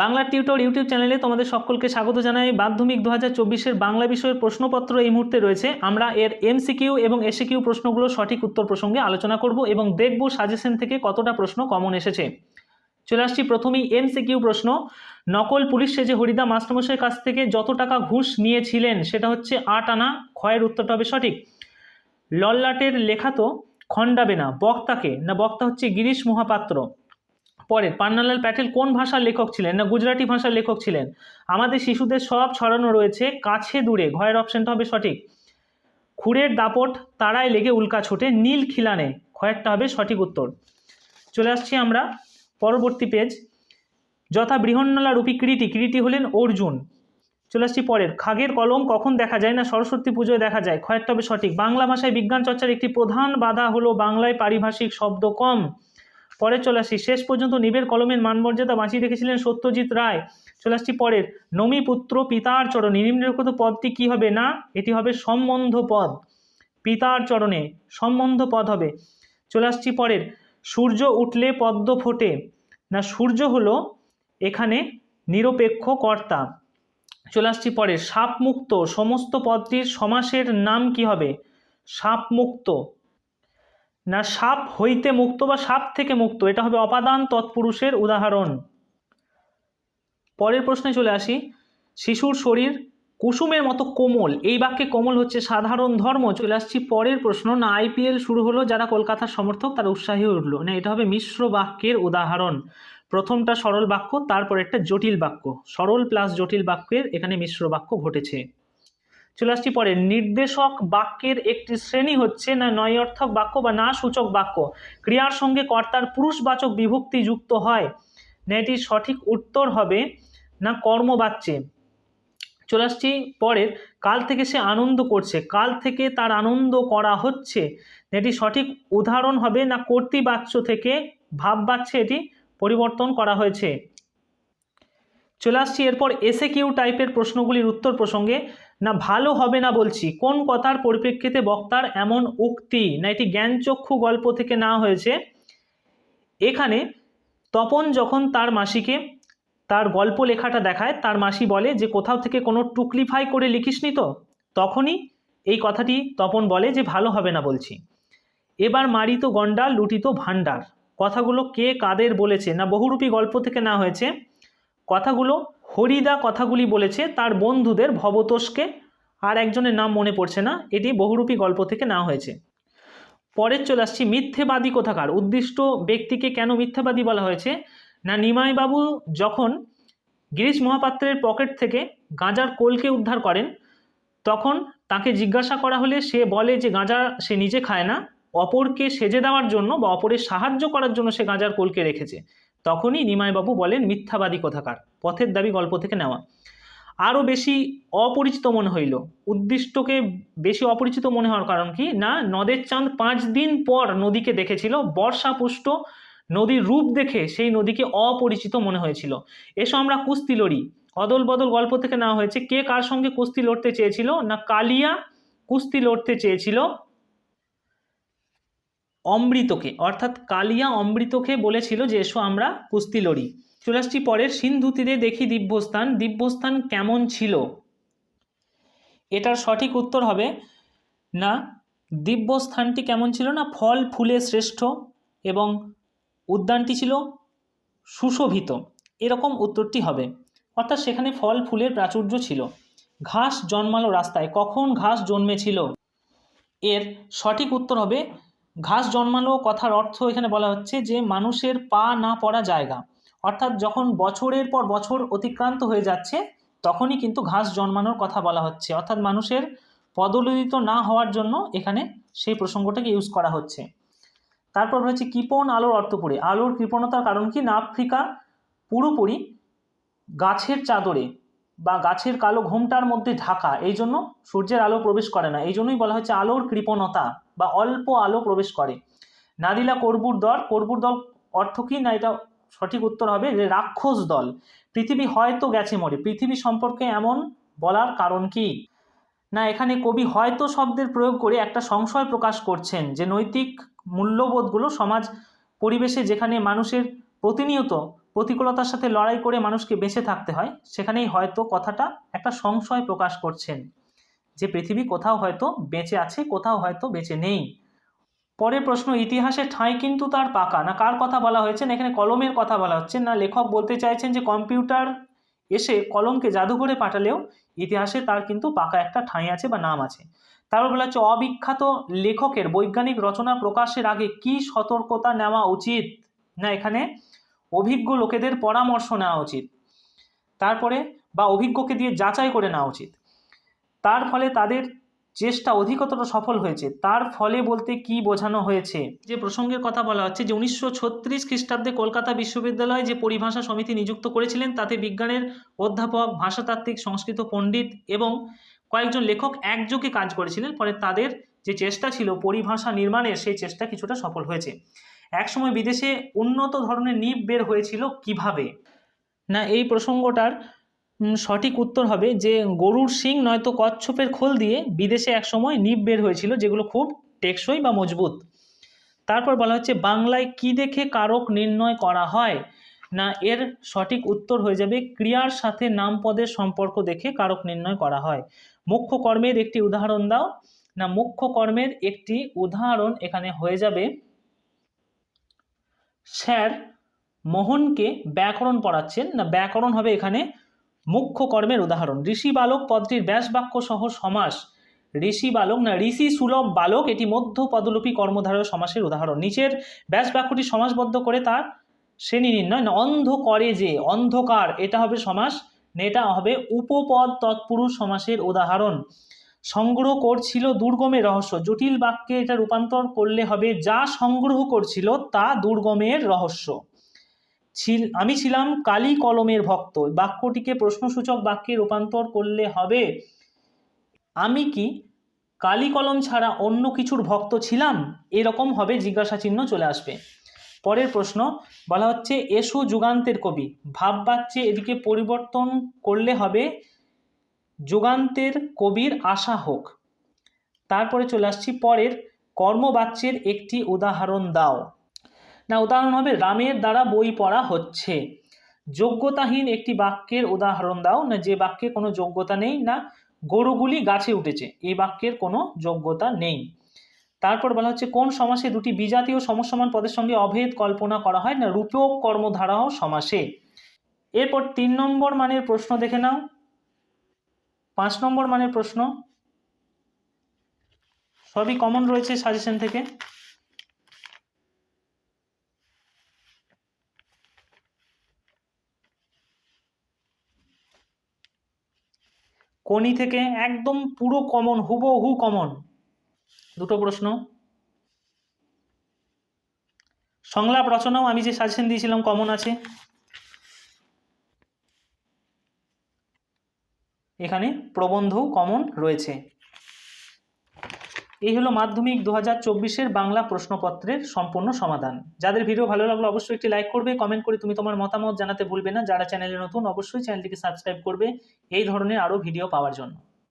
Bangla tutor YouTube চ্যানেলে তোমাদের সকলকে স্বাগত জানাই। মাধ্যমিক দু হাজার বাংলা বিষয়ের প্রশ্নপত্র এই মুহূর্তে রয়েছে। আমরা এর এমসিকিউ এবং এসিকিউ প্রশ্নগুলো সঠিক উত্তর প্রসঙ্গে আলোচনা করব এবং দেখব সাজেশন থেকে কতটা প্রশ্ন কমন এসেছে। চলে আসছি প্রথমেই এমসিকিউ প্রশ্ন। নকল পুলিশ সেজে হরিদা মাস্টারমশাইয়ের কাছ থেকে যত টাকা ঘুষ নিয়েছিলেন সেটা হচ্ছে আট আনা, ক্ষয়ের উত্তরটা হবে সঠিক। লল্লাটের লেখা তো খণ্ডাবে না, বক্তাকে, না বক্তা হচ্ছে গিরিশ মহাপাত্র। পরের পান্নালাল প্যাটেল কোন ভাষার লেখক ছিলেন? না, গুজরাটি ভাষার লেখক ছিলেন। আমাদের শিশুদের সব ছড়ানো রয়েছে কাছে দূরে। ঘয়ের অপশনটা হবে সঠিক। খুঁড়ের দাপট তারায় লেগে উল্কা ছোটে, নীল খিলানে। ক্ষয়েরটা হবে সঠিক উত্তর। চলে আসছি আমরা পরবর্তী পেজ যথা বৃহন্নলা রূপী কিরিটি কিরিটি হলেন অর্জুন। চলে আসছি পরের। খাগের কলম কখন দেখা যায়? না, সরস্বতী পুজোয় দেখা যায়। ক্ষয়েরটা হবে সঠিক। বাংলা ভাষায় বিজ্ঞান চর্চার একটি প্রধান বাধা হলো বাংলায় পারিভাষিক শব্দ কম। পরে চলে আসি। শেষ পর্যন্ত নিবের কলমের মানমর্যাদা বাঁচিয়ে রেখেছিলেন সত্যজিৎ রায়। চলে আসছি পরের। নমি পুত্র পিতার চরণে। নিম্নলিখিত পদটি কি হবে? না, এটি হবে সম্বন্ধ পদ। পিতার চরণে সম্বন্ধ পদ হবে। চলে আসছি পরের। সূর্য উঠলে পদ্ম ফোটে। না, সূর্য হলো এখানে নিরপেক্ষ কর্তা। চলে আসছি পরে সাপমুক্ত। সমস্ত পদটির সমাসের নাম কি হবে? সাপমুক্ত। না সাপ হইতে মুক্ত বা সাপ থেকে মুক্ত? এটা হবে অপাদান তৎপুরুষের উদাহরণ। পরের প্রশ্নে চলে আসি। শিশুর শরীর কুসুমের মতো কোমল। এই বাক্যে কোমল হচ্ছে সাধারণ ধর্ম। চলে আসছি পরের প্রশ্ন। না আইপিএল শুরু হলো যারা কলকাতার সমর্থক, তারা উৎসাহী উঠল। না, এটা হবে মিশ্র বাক্যের উদাহরণ। প্রথমটা সরল বাক্য, তারপর একটা জটিল বাক্য। সরল প্লাস জটিল বাক্যের এখানে মিশ্র বাক্য ঘটেছে। চলে আসছি পরে নির্দেশক বাক্যের একটি শ্রেণি হচ্ছে না নয় অর্থক বাক্য বা না সূচক বাক্য। ক্রিয়ার সঙ্গে কর্তার পুরুষবাচক বিভক্তি যুক্ত হয়। না এটির সঠিক উত্তর হবে না কর্মবাচ্যে। চলে আসছি পরের। কাল থেকে সে আনন্দ করছে। কাল থেকে তার আনন্দ করা হচ্ছে। এটি সঠিক উদাহরণ হবে না কর্তৃবাচ্য থেকে ভাববাচ্যে এটি পরিবর্তন করা হয়েছে। চলে আসছি। এরপর এসে কিউ টাইপের প্রশ্নগুলির উত্তর প্রসঙ্গে, না, ভালো হবে না বলছি। কোন কথার পরিপ্রেক্ষিতে বক্তার এমন উক্তি না, এটি জ্ঞানচক্ষু গল্প থেকে না হয়েছে? এখানে তপন যখন তার মাসিকে তার গল্প লেখাটা দেখায়, তার মাসি বলে, যে কোথাও থেকে কোনো টুকলিফাই করে লিখিসনি তো? তখনই এই কথাটি তপন বলে, যে ভালো হবে না বলছি। এবার মারিত গন্ডার লুটিত ভাণ্ডার। কথাগুলো কে কাদের বলেছে? না, বহুরূপী গল্প থেকে না হয়েছে? কথাগুলো হরিদা কথাগুলি বলেছে, তার বন্ধুদের ভবতোষকে, আর একজনের নাম মনে পড়ছে না, এটি বহুরূপী গল্প থেকে না হয়েছে। পরের চলে আসছি, মিথ্যেবাদী কোথাকার? উদ্দিষ্ট ব্যক্তিকে কেন মিথ্যাবাদী বলা হয়েছে? না, নিমাইবাবু যখন গিরিশ মহাপাত্রের পকেট থেকে গাঁজার কোলকে উদ্ধার করেন, তখন তাকে জিজ্ঞাসা করা হলে সে বলে যে গাঁজা সে নিজে খায় না, অপরকে সেজে দেওয়ার জন্য বা অপরের সাহায্য করার জন্য সে গাঁজার কোলকে রেখেছে। তখনই নিমাইবাবু বলেন, মিথ্যাবাদী কথাকার? পথের দাবি গল্প থেকে নেওয়া। আরও বেশি অপরিচিত মনে হইল। উদ্দিষ্টকে বেশি অপরিচিত মনে হওয়ার কারণ কি? না, নদের চাঁদ পাঁচ দিন পর নদীকে দেখেছিল, বর্ষাপুষ্ট নদীর রূপ দেখে সেই নদীকে অপরিচিত মনে হয়েছিল। এসো আমরা কুস্তি লড়ি। অদল বদল গল্প থেকে নেওয়া হয়েছে, কে কার সঙ্গে কুস্তি লড়তে চেয়েছিল? না, কালিয়া কুস্তি লড়তে চেয়েছিল অমৃতকে, অর্থাৎ কালিয়া অমৃতকে বলেছিল যে, এসো আমরা কুস্তি লড়ি। চলে আসছি পরের সিন্ধু তীরে দেখি দিব্যস্থান। দিব্যস্থান কেমন ছিল? এটার সঠিক উত্তর হবে, না, দিব্যস্থানটি কেমন ছিল না? ফল, ফুলে শ্রেষ্ঠ এবং উদ্যানটি ছিল সুশোভিত। এরকম উত্তরটি হবে। অর্থাৎ সেখানে ফল, ফুলের প্রাচুর্য ছিল। ঘাস জন্মালো রাস্তায়। কখন ঘাস জন্মেছিল? এর সঠিক উত্তর হবে ঘাস জন্মানো কথার অর্থ এখানে বলা হচ্ছে যে মানুষের পা না পড়া জায়গা। অর্থাৎ যখন বছরের পর বছর অতিক্রান্ত হয়ে যাচ্ছে, তখনই কিন্তু ঘাস জন্মানোর কথা বলা হচ্ছে। অর্থাৎ মানুষের পদলোদিত না হওয়ার জন্য এখানে সেই প্রসঙ্গটাকে ইউজ করা হচ্ছে। তারপর রয়েছে কৃপণ আলোর অর্থ পড়ে। আলোর কৃপণতার কারণ কি? না আফ্রিকা পুরোপুরি গাছের চাদরে বা গাছের কালো ঘোমটার মধ্যে ঢাকা, এই জন্য সূর্যের আলো প্রবেশ করে না। এই জন্যই বলা হচ্ছে আলোর কৃপণতা বা অল্প আলো প্রবেশ করে। নাদিলা কর্বুর দল কর্বুর দল অর্থ কি না এটা সঠিক উত্তর হবে যে রাক্ষস দল। পৃথিবী হয়তো গেছে মরে। পৃথিবী সম্পর্কে এমন বলার কারণ কি? না, এখানে কবি হয়তো শব্দের প্রয়োগ করে একটা সংশয় প্রকাশ করছেন যে নৈতিক মূল্যবোধগুলো সমাজ পরিবেশে যেখানে মানুষের প্রতিনিয়ত প্রতিকূলতার সাথে লড়াই করে মানুষকে বেঁচে থাকতে হয়, সেখানেই হয়তো কথাটা একটা সংশয় প্রকাশ করছেন যে পৃথিবী কোথাও হয়তো বেঁচে আছে, কোথাও হয়তো বেঁচে নেই। পরের প্রশ্ন, ইতিহাসে ঠাঁই কিন্তু তার পাকা। না কার কথা বলা হয়েছে? না এখানে কলমের কথা বলা হচ্ছে। না লেখক বলতে চাইছেন যে কম্পিউটার এসে কলমকে জাদুঘরে পাঠালেও ইতিহাসে তার কিন্তু পাকা একটা ঠাঁই আছে বা নাম আছে। তারপর বলা হচ্ছে, অবিখ্যাত লেখকের বৈজ্ঞানিক রচনা প্রকাশের আগে কি সতর্কতা নেওয়া উচিত? না এখানে অভিজ্ঞ লোকেদের পরামর্শ নেওয়া উচিত। তারপরে বা অভিজ্ঞকে দিয়ে যাচাই করে নেওয়া উচিত। তার ফলে তাদের চেষ্টা অধিকতর সফল হয়েছে। তার ফলে বলতে কি বোঝানো হয়েছে? যে প্রসঙ্গের কথা বলা হচ্ছে যে উনিশশো ছত্রিশ খ্রিস্টাব্দে কলকাতা বিশ্ববিদ্যালয় যে পরিভাষা সমিতি নিযুক্ত করেছিলেন, তাতে বিজ্ঞানের অধ্যাপক, ভাষাতাত্ত্বিক, সংস্কৃত পণ্ডিত এবং কয়েকজন লেখক একযোগে কাজ করেছিলেন। ফলে তাদের যে চেষ্টা ছিল পরিভাষা নির্মাণের, সেই চেষ্টা কিছুটা সফল হয়েছে। একসময় বিদেশে উন্নত ধরনের নিপ বের হয়েছিল কীভাবে? না, এই প্রসঙ্গটার সঠিক উত্তর হবে যে গরুর শিং নয়তো কচ্ছপের খোল দিয়ে বিদেশে একসময় নিপ বের হয়েছিল, যেগুলো খুব টেকসই বা মজবুত। তারপর বলা হচ্ছে, বাংলায় কি দেখে কারক নির্ণয় করা হয়? না, এর সঠিক উত্তর হয়ে যাবে, ক্রিয়ার সাথে নামপদের সম্পর্ক দেখে কারক নির্ণয় করা হয়। মুখ্য কর্মের একটি উদাহরণ দাও। না মুখ্য কর্মের একটি উদাহরণ এখানে হয়ে যাবে। স্যার মোহনকে ব্যাকরণ পড়াচ্ছেন। না, ব্যাকরণ হবে এখানে মুখ্য কর্মের উদাহরণ। ঋষি বালক পদটির ব্যাস বাক্য সহ সমাস। ঋষি বালক না, ঋষি সুলভ বালক এটি মধ্য পদলোপী কর্মধারয় সমাসের উদাহরণ। নিচের ব্যাস বাক্যটি সমাসবদ্ধ করে তার শ্রেণি নির্ণয়। না, অন্ধ করে যে, অন্ধকার, এটা হবে সমাস, না, এটা হবে উপপদ তৎপুরুষ সমাসের উদাহরণ। সংগ্রহ করছিল দুর্গমের রহস্য। জটিল বাক্যে এটা রূপান্তর করলে হবে, যা সংগ্রহ করছিল তা দুর্গমের রহস্য। ছিল, আমি ছিলাম কালি কলমের ভক্ত। বাক্যটিকে প্রশ্নসূচক বাক্যে রূপান্তর করলে হবে, আমি কি কালি কলম ছাড়া অন্য কিছুর ভক্ত ছিলাম? এরকম হবে জিজ্ঞাসা চিহ্ন চলে আসবে। পরের প্রশ্ন, বলা হচ্ছে, এসো যুগান্তের কবি। ভাববাচ্যে এদিকে পরিবর্তন করলে হবে যুগান্তের কবির আশা হোক। তারপরে চলে আসছি পরের কর্মবাচ্যের একটি উদাহরণ দাও। না, উদাহরণ হবে, রামের দ্বারা বই পড়া হচ্ছে। যোগ্যতাহীন একটি বাক্যের উদাহরণ দাও। না, যে বাক্যে কোনো যোগ্যতা নেই, না, গরুগুলি গাছে উঠেছে, এই বাক্যের কোনো যোগ্যতা নেই। তারপর বলা হচ্ছে, কোন সমাসে দুটি বিজাতীয় সমসমান পদের সঙ্গে অভেদ কল্পনা করা হয়? না, রূপক কর্মধারাও সমাসে। এরপর তিন নম্বর মানের প্রশ্ন দেখে নাও। পাঁচ নম্বর মানের প্রশ্ন। সবই কমন রয়েছে সাজেশন থেকে। কোনি থেকে একদম পুরো কমন হুবহু কমন দুটো প্রশ্ন। সংলাপ রচনাও আমি যে সাজেশন দিয়েছিলাম কমন আছে। এখানে প্রবন্ধও কমন রয়েছে। এই হলো মাধ্যমিক দু হাজার বাংলা প্রশ্নপত্রের সম্পূর্ণ সমাধান। যাদের ভিডিও ভালো লাগল অবশ্যই একটি লাইক করবে কমেন্ট করে তুমি তোমার মতামত জানাতে ভুলবে না। যারা চ্যানেলে নতুন, অবশ্যই চ্যানেলটিকে সাবস্ক্রাইব করবে। এই ধরনের আরও ভিডিও পাওয়ার জন্য।